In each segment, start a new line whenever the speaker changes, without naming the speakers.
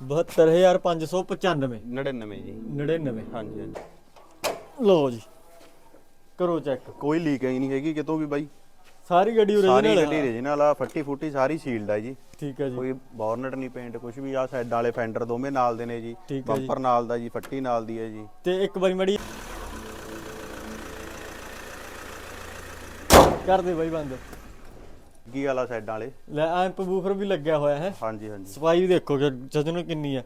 72595
99 ਜੀ।
99
ਹਾਂਜੀ ਹਾਂਜੀ।
ਲਓ ਜੀ ਕਰੋ ਚੈੱਕ।
ਕੋਈ ਲੀਕ ਹੀ ਨਹੀਂ ਹੈਗੀ ਕਿਤੋਂ ਵੀ ਬਾਈ।
ਸਾਰੀ ਗੱਡੀ
ਸਾਰੀ ਗੱਡੀ
ਹੈ
ਰੀਜਨਲ ਆ ਫੱਟੀ ਫੁੱਟੀ ਸਾਰੀ ਸੀਲਡ ਆ ਜੀ।
ਠੀਕ ਹੈ ਜੀ।
ਕੋਈ ਬੋਰਨਟ ਨਹੀਂ ਪੇਂਟ ਕੁਝ ਵੀ ਆ ਸਾਈਡਾਂ ਵਾਲੇ ਫੈਂਡਰ ਦੋਵੇਂ ਨਾਲ ਦੇ ਨੇ ਜੀ।
ਠੀਕ ਹੈ ਜੀ।
ਬੰਪਰ ਨਾਲ ਦਾ ਜੀ ਫੱਟੀ ਨਾਲ ਦੀ ਹੈ ਜੀ।
ਤੇ ਇੱਕ ਵਾਰੀ ਮੜੀ ਕਰ ਦੇ ਬਾਈ ਬੰਦ।
ਗੀ ਵਾਲਾ ਸਾਈਡਾਂ ਵਾਲੇ।
ਲੈ ਐਂਪ ਬੂਫਰ ਵੀ ਲੱਗਿਆ ਹੋਇਆ ਹੈ।
ਹਾਂਜੀ ਹਾਂਜੀ।
ਸਫ਼ਾਈ ਵੀ ਦੇਖੋ ਕਿ ਜਜਨ ਕਿੰਨੀ ਹੈ।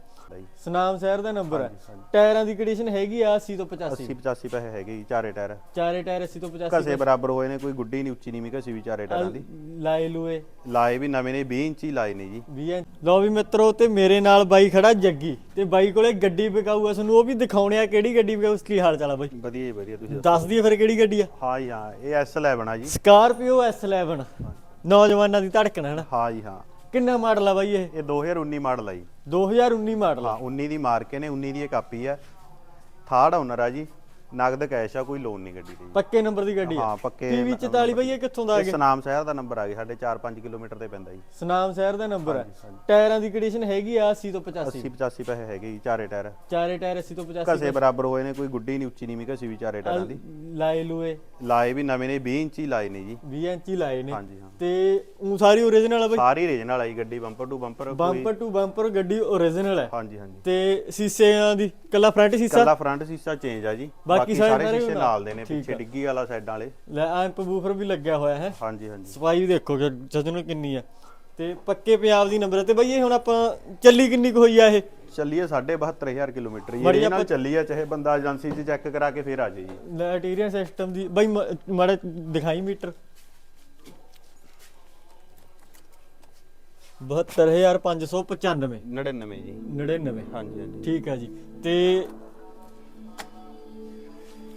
ਸਨਾਮ ਸ਼ਹਿਰ ਦਾ ਨੰਬਰ ਹੈ।
ਹਾਂਜੀ।
ਟਾਇਰਾਂ ਦੀ ਕੰਡੀਸ਼ਨ ਹੈਗੀ ਆ 80 ਤੋਂ 85
80 85 ਪੈਸੇ ਹੈਗੇ ਜੀ ਚਾਰੇ ਟਾਇਰ।
ਚਾਰੇ ਟਾਇਰ 80 ਤੋਂ 85
ਘਸੇ ਬਰਾਬਰ ਹੋਏ ਨੇ ਕੋਈ ਗੁੱਡੀ ਨਹੀਂ ਉੱਚੀ ਨਹੀਂ ਘਸੀ ਵੀ ਚਾਰੇ ਟਾਇਰਾਂ ਦੀ।
ਲਾਏ ਲੂਏ।
ਲਾਏ ਵੀ ਨਵੇਂ ਨੇ 20 ਇੰਚੀ ਲਾਏ ਨੇ ਜੀ।
20 ਇੰਚ। ਲਓ ਵੀ ਮਿੱਤਰੋ ਤੇ ਮੇਰੇ ਨਾਲ ਬਾਈ ਖੜਾ ਜੱਗੀ। ਤੇ ਬਾਈ ਕੋਲੇ ਗੱਡੀ ਵਿਕਾਊ ਆ ਤੁਹਾਨੂੰ ਉਹ ਵੀ ਦਿਖਾਉਣੇ ਆ ਕਿਹੜੀ ਗੱਡੀ ਵਿਕਾਊ ਉਸ ਕੀ ਹਾਲ ਚਾਲ ਆ ਬਾਈ?
ਵਧੀਆ ਜੀ ਵਧੀਆ ਤੁਸੀਂ
ਦੱਸ ਦਈਏ ਫਿਰ ਕਿਹੜੀ ਗੱਡੀ ਆ।
ਹਾਂ ਜੀ ਹਾਂ ਇਹ S11 ਆ ਜੀ।
ਸਕਾਰਪੀਓ S11 ਨੌਜਵਾਨਾਂ ਦੀ ਧੜਕਣ ਹੈ ਨਾ
ਹਾਂ ਜੀ ਹਾਂ।
ਕਿੰਨਾ ਮਾਡਲ ਆ ਬਾਈ ਇਹ?
ਇਹ 2019 ਮਾਡਲ ਆ ਜੀ।
2019 ਮਾਡਲ ਆ।
ਹਾਂ 19 ਦੀ ਮਾਰਕੇ ਨੇ 19 ਦੀ ਇਹ ਕਾਪੀ ਆ। ਥਰਡ ਓਨਰ ਆ ਜੀ। ਨਗਦ ਕੈਸ਼ ਆ ਕੋਈ ਲੋਨ ਨਹੀਂ ਗੱਡੀ ਤੇ ਜੀ।
ਪੱਕੇ ਨੰਬਰ ਦੀ ਗੱਡੀ ਆ?
ਹਾਂ ਪੱਕੇ
ਪੀਵੀ 44 ਬਾਈ ਇਹ ਕਿੱਥੋਂ ਦਾ ਆ
ਇਹ
ਗਿਆ?
ਸਨਾਮ ਸ਼ਹਿਰ ਦਾ ਨੰਬਰ ਆ ਗਿਆ ਸਾਡੇ 4-5 ਕਿਲੋਮੀਟਰ ਤੇ ਪੈਂਦਾ ਜੀ।
ਸਨਾਮ ਸ਼ਹਿਰ ਦਾ ਨੰਬਰ ਹੈ ਟਾਇਰਾਂ ਦੀ ਕੰਡੀਸ਼ਨ ਹੈਗੀ ਆ 80 ਤੋਂ 85
80 85 ਪੈਸੇ ਹੈਗੇ ਜੀ ਚਾਰੇ ਟਾਇਰ।
ਚਾਰੇ ਟਾਇਰ 80 ਤੋਂ 85
ਘਸੇ ਬਰਾਬਰ ਹੋਏ ਨੇ ਕੋਈ ਗੁੱਡੀ ਨਹੀਂ ਉੱਚੀ ਨਹੀਂ ਘਸੀ ਵੀ ਚਾਰੇ ਟਾਇਰਾਂ ਦੀ।
ਲਾਏ ਲੂਏ।
ਲਾਏ ਵੀ ਨਵੇਂ ਨੇ 20 ਇੰਚੀ ਲਾਏ ਨੇ ਜੀ।
20 ਇੰਚੀ ਲਾਏ ਨੇ।
ਹਾਂਜੀ ਹਾਂ।
ਤੇ ਉਹ ਸਾਰੀ ਓਰੀਜਨਲ ਆ ਬਾਈ?
ਸਾਰੀ ਰੀਜਨਲ ਆਈ ਗੱਡੀ bumper to bumper
bumper to bumper ਗੱਡੀ ਓਰੀਜਨਲ ਹੈ
ਹਾਂਜੀ ਹਾਂਜੀ।
ਤੇ ਸੀਸਿਆਂ ਦੀ ਕੱਲਾ ਫਰੰਟ ਸੀਸਾ?
ਕੱਲਾ ਫਰੰਟ ਸੀਸਾ ਚੇਂਜ ਆ ਜੀ।
ਬਾਕੀ ਸਾਰੇ
ਸ਼ੀਸ਼ੇ
ਨਾਲ।
ਦੇ ਨੇ ਪਿੱਛੇ ਡਿੱਗੀ ਵਾਲਾ ਸਾਈਡਾਂ ਵਾਲੇ।
ਲੈ ਐਂਪ ਬੂਫਰ ਵੀ ਲੱਗਿਆ ਹੋਇਆ ਹੈ।
ਹਾਂਜੀ ਹਾਂਜੀ।
ਸਫ਼ਾਈ ਵੀ ਦੇਖੋ ਕਿ ਜਜਨ ਕਿੰਨੀ ਹੈ ਤੇ ਪੱਕੇ ਪੰਜਾਬ ਦੀ ਨੰਬਰ ਤੇ ਬਈ ਇਹ ਹੁਣ ਆਪਾਂ ਚੱਲੀ ਕਿੰਨੀ ਕੁ ਹੋਈ ਆ ਇਹ?
ਚੱਲੀਏ 72500 ਕਿਲੋਮੀਟਰ ਜੀ।
ਬੜੀ
ਇਹ ਨਾਲ ਚੱਲੀ ਆ ਚਾਹੇ ਬੰਦਾ ਏਜੰਸੀ 'ਚ ਚੈੱਕ ਕਰਾ ਕੇ ਫੇਰ ਆ ਜਾਏ ਜੀ।
ਲੈਟੀਰੀਅਨ ਸਿਸਟਮ ਦੀ ਬਈ ਮਾੜਾ ਦਿਖਾਈ ਮੀਟਰ। 72595
99 ਜੀ।
99
ਹਾਂਜੀ ਹਾਂਜੀ।
ਠੀਕ ਆ ਜੀ। ਤੇ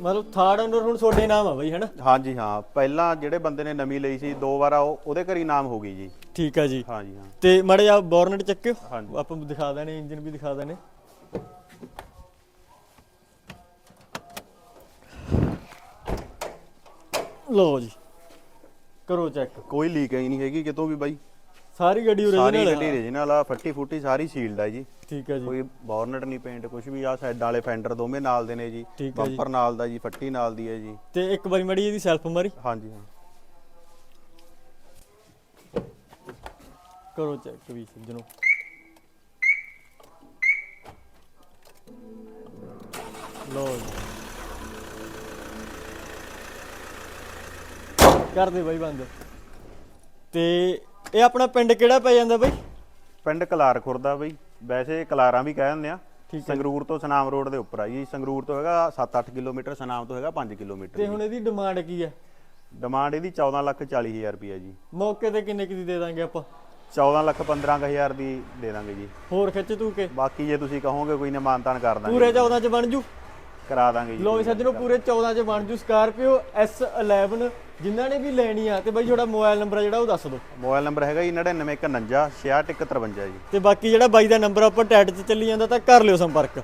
ਮਤਲਬ ਥਰਡ ਓਨਰ ਹੁਣ ਤੁਹਾਡੇ ਨਾਮ ਆ ਬਈ ਹੈਨਾ?
ਹਾਂਜੀ ਹਾਂ। ਪਹਿਲਾਂ ਜਿਹੜੇ ਬੰਦੇ ਨੇ ਨਵੀਂ ਲਈ ਸੀ ਦੋ ਵਾਰ ਉਹ ਉਹਦੇ ਘਰੀ ਨਾਮ ਹੋ ਗਈ ਜੀ।
ਠੀਕ ਆ ਜੀ।
ਹਾਂਜੀ ਹਾਂ।
ਤੇ ਮਾੜਾ ਜਿਹਾ ਬੋਰਨਟ ਚੱਕਿਓ।
ਹਾਂਜੀ।
ਆਪਾਂ ਦਿਖਾ ਦੇਣੇ ਇੰਜਨ ਵੀ ਦਿਖਾ ਦੇਣੇ। ਲਓ ਜੀ। ਕਰੋ ਚੈੱਕ
ਕੋਈ ਲੀਕ ਹੀ ਨਹੀਂ ਹੈਗੀ ਕਿਤੋਂ ਵੀ ਬਾਈ।
ਸਾਰੀ ਗੱਡੀ
ਸਾਰੀ
ਓਰੀਜਨਲ
ਗੱਡੀ ਰੀਜਨਲ ਆ ਫੱਟੀ ਫੁੱਟੀ ਸਾਰੀ ਸੀਲਡ ਆ ਜੀ।
ਠੀਕ ਹੈ ਜੀ।
ਕੋਈ ਬੋਰਨਟ ਨਹੀਂ ਪੇਂਟ ਕੁਝ ਵੀ ਆ ਸਾਈਡਾਂ ਵਾਲੇ ਫੈਂਡਰ ਦੋਵੇਂ ਨਾਲ ਦੇ ਨੇ ਜੀ। ਬੰਪਰ ਨਾਲ ਦਾ ਜੀ ਫੱਟੀ ਨਾਲ ਦੀ ਹੈ ਜੀ।
ਤੇ ਇੱਕ ਵਾਰੀ ਮੜੀ ਇਹਦੀ ਸੈਲਫ ਮਾਰੀ।
ਹਾਂਜੀ ਹਾਂ।
ਕਰੋ ਚੈੱਕ ਵੀ ਸੱਜਣੋ ਲੋ ਕਰ ਦੇ ਬਾਈ ਬੰਦ। ਤੇ ਇਹ ਆਪਣਾ ਪਿੰਡ ਕਿਹੜਾ ਪੈ ਜਾਂਦਾ ਬਾਈ?
ਪਿੰਡ ਕਲਾਰ ਖੁਰਦਾ ਬਈ। ਵੈਸੇ ਕਲਾਰਾਂ ਵੀ ਕਹਿ ਦਿੰਦੇ ਆ। ਸੰਗਰੂਰ ਤੋਂ ਸਨਾਮ ਰੋਡ ਦੇ ਉੱਪਰ ਆ ਜੀ। ਸੰਗਰੂਰ ਤੋਂ ਹੈਗਾ 7-8 ਕਿਲੋਮੀਟਰ ਸਨਾਮ ਤੋਂ ਹੈਗਾ 5 ਕਿਲੋਮੀਟਰ
ਤੇ ਹੁਣ ਇਹਦੀ ਡਿਮਾਂਡ ਕੀ ਹੈ
ਡਿਮਾਂਡ ਇਹਦੀ 14 ਲੱਖ 40 ਹਜ਼ਾਰ ਰੁਪਏ ਜੀ।
ਮੌਕੇ ਤੇ ਕਿੰਨੇ ਕੁ ਦੀ ਦਾਂਗੇ ਆਪਾਂ?
14 ਲੱਖ 15 ਕੁ ਹਜ਼ਾਰ ਦੀ ਦੇ ਦਾਂਗੇ ਜੀ।
ਹੋਰ ਖਿੱਚ ਤੂੰ ਕੇ।
ਬਾਕੀ ਜੇ ਤੁਸੀਂ ਕਹੋਗੇ ਕੋਈ ਨਾ ਮਾਨਤਾਨ ਕਰ ਦਾਂਗੇ
ਪੂਰੇ 14 ਚ ਬਣ ਜੂ?
ਕਰਾ ਦਾਂਗੇ ਜੀ।
ਲੋ ਵੀ ਸੱਜਣੋ ਪੂਰੇ 14 ਚ ਬਣ ਜੂ। ਸਕਾਰਪੀਓ S11 ਜਿਨ੍ਹਾਂ ਨੇ ਵੀ ਲੈਣੀ ਆ ਤੇ ਬਾਈ ਤੁਹਾਡਾ ਮੋਬਾਈਲ ਨੰਬਰ ਆ ਜਿਹੜਾ ਉਹ ਦੱਸ ਦਿਓ।
ਮੋਬਾਈਲ ਨੰਬਰ ਹੈਗਾ ਜੀ 9951 6653 ਜੀ।
ਤੇ ਬਾਕੀ ਜਿਹੜਾ ਬਾਈ ਦਾ ਨੰਬਰ ਆਪਾਂ ਟੈਟ 'ਚ ਚੱਲੀ ਜਾਂਦਾ ਤਾਂ ਕਰ ਲਿਓ ਸੰਪਰਕ।